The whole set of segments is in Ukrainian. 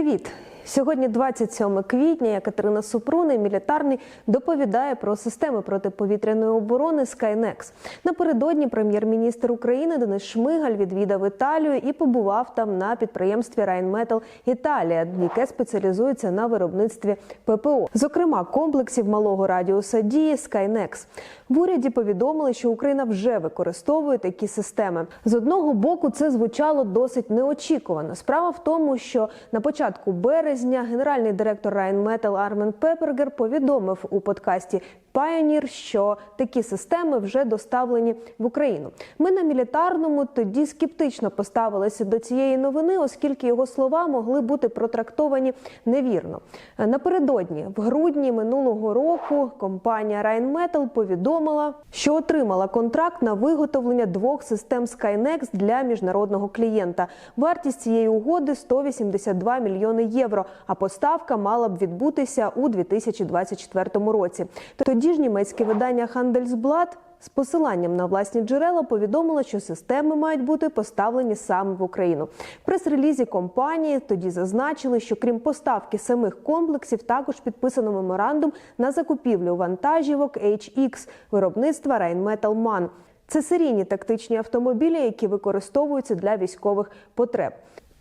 Привіт! Сьогодні 27 квітня. Я Катерина Супруна, мілітарний, доповідає про системи протиповітряної оборони Skynex. Напередодні прем'єр-міністр України Денис Шмигаль відвідав Італію і побував там на підприємстві Rheinmetall Італія, яке спеціалізується на виробництві ППО, зокрема комплексів малого радіуса дії Skynex. В уряді повідомили, що Україна вже використовує такі системи. З одного боку, це звучало досить неочікувано. Справа в тому, що на початку березня генеральний директор Rheinmetall Армен Пепергер повідомив у подкасті Pioneer, що такі системи вже доставлені в Україну. Ми на мілітарному тоді скептично поставилися до цієї новини, оскільки його слова могли бути протрактовані невірно. Напередодні, в грудні минулого року, компанія Rheinmetall повідомила, що отримала контракт на виготовлення двох систем Skynex для міжнародного клієнта. Вартість цієї угоди 182 мільйони євро. А поставка мала б відбутися у 2024 році. Тоді ж німецьке видання Handelsblatt з посиланням на власні джерела повідомило, що системи мають бути поставлені саме в Україну. В прес-релізі компанії тоді зазначили, що крім поставки самих комплексів, також підписано меморандум на закупівлю вантажівок HX виробництва Rheinmetall MAN. Це серійні тактичні автомобілі, які використовуються для військових потреб.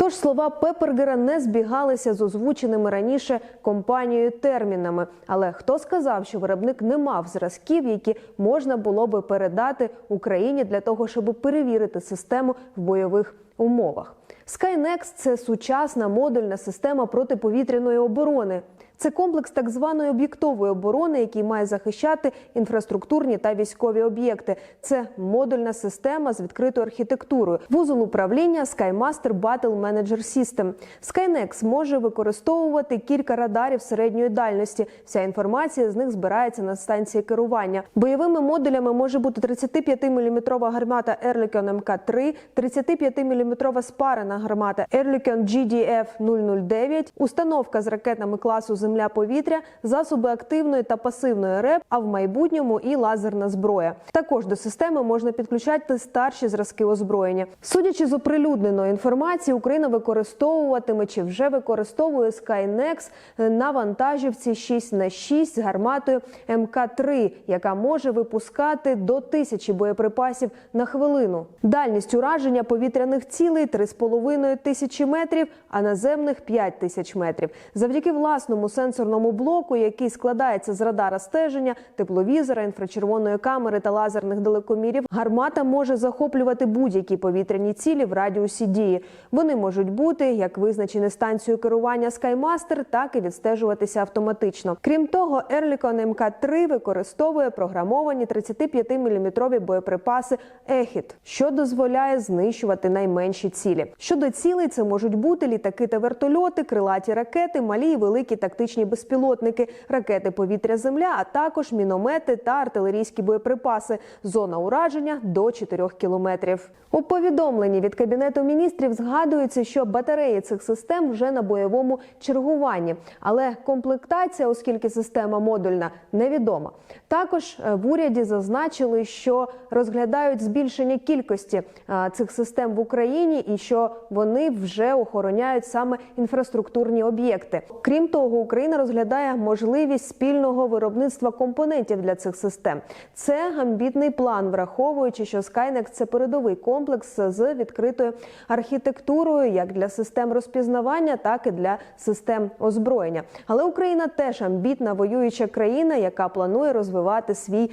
Тож слова Пепергера не збігалися з озвученими раніше компанією термінами. Але хто сказав, що виробник не мав зразків, які можна було би передати Україні для того, щоб перевірити систему в бойових умовах? Skynex – це сучасна модульна система протиповітряної оборони. Це комплекс так званої об'єктової оборони, який має захищати інфраструктурні та військові об'єкти. Це модульна система з відкритою архітектурою. Вузол управління SkyMaster Battle Manager System. Skynex може використовувати кілька радарів середньої дальності. Вся інформація з них збирається на станції керування. Бойовими модулями може бути 35-мм гармата Ehrlichon МК-3, 35-мм спарена гармата Ehrlichon GDF-009, установка з ракетами класу земля-повітря, засоби активної та пасивної РЕП, а в майбутньому і лазерна зброя. Також до системи можна підключати старші зразки озброєння. Судячи з оприлюдненої інформації, Україна використовуватиме чи вже використовує Skynex на вантажівці 6 на 6 з гарматою МК-3, яка може випускати до тисячі боєприпасів на хвилину. Дальність ураження повітряних цілей 3,5 тисячі метрів, а наземних 5 тисяч метрів. Завдяки власному сенсорному блоку, який складається з радара стеження, тепловізора, інфрачервоної камери та лазерних далекомірів, гармата може захоплювати будь-які повітряні цілі в радіусі дії. Вони можуть бути як визначені станцією керування SkyMaster, так і відстежуватися автоматично. Крім того, Ehrlichon МК-3 використовує програмовані 35-мм боєприпаси «Ехід», що дозволяє знищувати найменші цілі. Щодо цілей, це можуть бути літаки та вертольоти, крилаті ракети, малі і великі тактичні безпілотники, ракети повітря-земля, а також міномети та артилерійські боєприпаси. Зона ураження до 4 кілометрів. У повідомленні від кабінету міністрів згадується, що батареї цих систем вже на бойовому чергуванні, але комплектація, оскільки система модульна, невідома. Також е, в уряді зазначили, що розглядають збільшення кількості е, цих систем в Україні і що вони вже охороняють саме інфраструктурні об'єкти. Крім того, Україна розглядає можливість спільного виробництва компонентів для цих систем. Це гамбітний план, враховуючи, що Skynex – це передовий комплекс з відкритою архітектурою, як для систем розпізнавання, так і для систем озброєння. Але Україна теж амбітна воююча країна, яка планує розвивати свій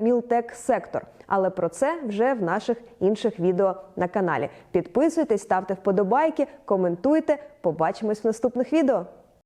мілтек сектор. Але про це вже в наших інших відео на каналі. Підписуйтесь, ставте вподобайки, коментуйте. Побачимось в наступних відео.